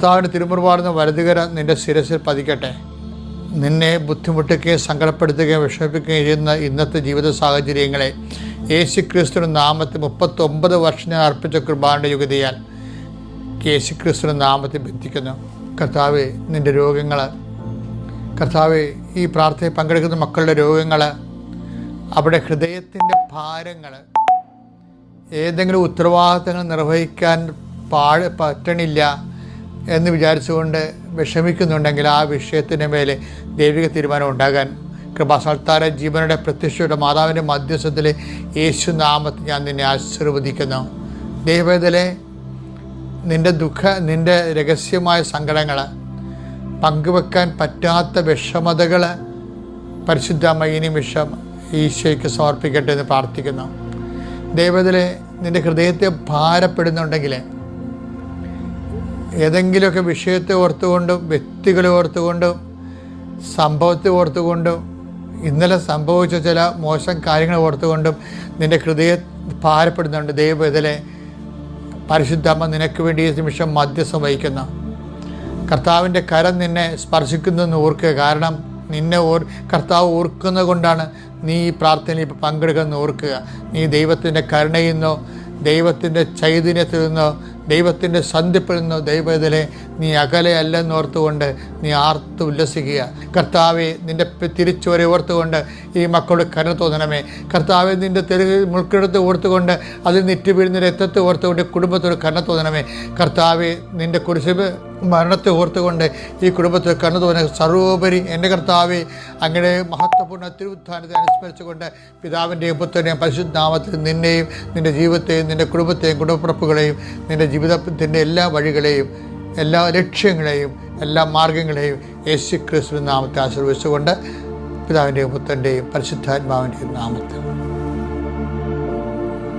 കർത്താവിന് തിരുമുറുപാടുന്ന വലതുകര നിന്റെ ശിരസിൽ പതിക്കട്ടെ. നിന്നെ ബുദ്ധിമുട്ടിക്കുകയും സങ്കടപ്പെടുത്തുകയും വിഷമിപ്പിക്കുകയും ചെയ്യുന്ന ഇന്നത്തെ ജീവിത സാഹചര്യങ്ങളെ യേശു ക്രിസ്തുവിന് നാമത്തിൽ മുപ്പത്തൊമ്പത് വർഷം അർപ്പിച്ച കുർബാനയുടെ യുഗതിയാൽ യേശു ക്രിസ്തുവിന് നാമത്തിൽ ബന്ധിക്കുന്നു. കർത്താവ് നിന്റെ രോഗങ്ങൾ കർത്താവ് ഈ പ്രാർത്ഥനയിൽ പങ്കെടുക്കുന്ന മക്കളുടെ രോഗങ്ങൾ അവിടെ ഹൃദയത്തിന്റെ ഭാരങ്ങൾ ഏതെങ്കിലും ഉത്തരവാദിത്തങ്ങൾ നിർവഹിക്കാൻ പാട് പറ്റണില്ല. എന്ന് വിചാരിച്ചുകൊണ്ട് വിഷമിക്കുന്നുണ്ടെങ്കിൽ ആ വിഷയത്തിന്റെ മേലെ ദൈവിക തീരുമാനം ഉണ്ടാകാൻ കൃപാസൽത്താര ജീവനുടെ പ്രത്യക്ഷയുടെ മാതാവിന്റെ മധ്യസ്ഥത്തിൽ യേശു നാമത്തിൽ ഞാൻ നിന്നെ ആശീർവദിക്കുന്നു. ദൈവത്തിലെ നിന്റെ ദുഃഖ നിന്റെ രഹസ്യമായ സങ്കടങ്ങൾ പങ്കുവെക്കാൻ പറ്റാത്ത വിഷമതകൾ പരിശുദ്ധ മൈനി വിഷം ഈശോയ്ക്ക് സമർപ്പിക്കട്ടെ എന്ന് പ്രാർത്ഥിക്കുന്നു. ദൈവത്തിലെ നിന്റെ ഹൃദയത്തെ ഭാരപ്പെടുന്നുണ്ടെങ്കിൽ ഏതെങ്കിലുമൊക്കെ വിഷയത്തെ ഓർത്തുകൊണ്ടും വ്യക്തികളെ ഓർത്തുകൊണ്ടും സംഭവത്തെ ഓർത്തുകൊണ്ടും ഇന്നലെ സംഭവിച്ച ചില മോശം കാര്യങ്ങൾ ഓർത്തുകൊണ്ടും നിന്റെ ഹൃദയ ഭാരപ്പെടുന്നുണ്ട്. ദൈവം ഇതിലെ പരിശുദ്ധമ്മ നിനക്ക് വേണ്ടി ഈ നിമിഷം മധ്യസ്ഥം വഹിക്കുന്നു. കർത്താവിന്റെ കരം നിന്നെ സ്പർശിക്കുന്നെന്ന് ഓർക്കുക. കാരണം നിന്നെ ഓർ കർത്താവ് ഓർക്കുന്നത് കൊണ്ടാണ് നീ ഈ പ്രാർത്ഥനയിൽ ഇപ്പോൾ പങ്കെടുക്കുന്നത് ഓർക്കുക. നീ ദൈവത്തിന്റെ കരുണയിൽ നിന്നോ ദൈവത്തിന്റെ ചൈതന്യത്തിൽ നിന്നോ ദൈവത്തിന്റെ സന്ധിപ്പിൽ നിന്ന് ദൈവത്തിലെ നീ അകലെയല്ലെന്ന് ഓർത്തുകൊണ്ട് നീ ആർത്ത് ഉല്ലസിക്കുക. കർത്താവെ നിന്റെ തിരിച്ചുവരെ ഓർത്തുകൊണ്ട് ഈ മക്കളുടെ കരുണ തോന്നണമേ. കർത്താവെ നിന്റെ തെരു മുൾക്കെടുത്ത് ഓർത്തുകൊണ്ട് അതിൽ നിറ്റ് വീഴുന്ന രക്തത്തെ ഓർത്തുകൊണ്ട് കുടുംബത്തോട് കരുണ തോന്നണമേ. കർത്താവെ നിന്റെ കുരിശ് മരണത്തെ ഓർത്തുകൊണ്ട് ഈ കുടുംബത്തിൽ കണ്ണു തോന്നിയ സർവോപരി എന്റെ കർത്താവെ അങ്ങനെ മഹത്വപൂർണ തിരുവുത്ഥാനത്തെ അനുസ്മരിച്ചുകൊണ്ട് പിതാവിന്റെയും പുത്രന്റെയും പരിശുദ്ധാമത്തിൽ നിന്നെയും നിന്റെ ജീവിതത്തെയും നിന്റെ കുടുംബത്തെയും കുടുംബപ്പുറപ്പുകളെയും നിന്റെ ജീവിതത്തിന്റെ എല്ലാ വഴികളെയും എല്ലാ ലക്ഷ്യങ്ങളെയും എല്ലാ മാർഗങ്ങളെയും യേശു ക്രിസ്തു നാമത്തെ ആശീർവദിച്ചുകൊണ്ട് പിതാവിന്റെയും പുത്രന്റെയും പരിശുദ്ധാത്മാവിന്റെയും നാമത്തിൽ.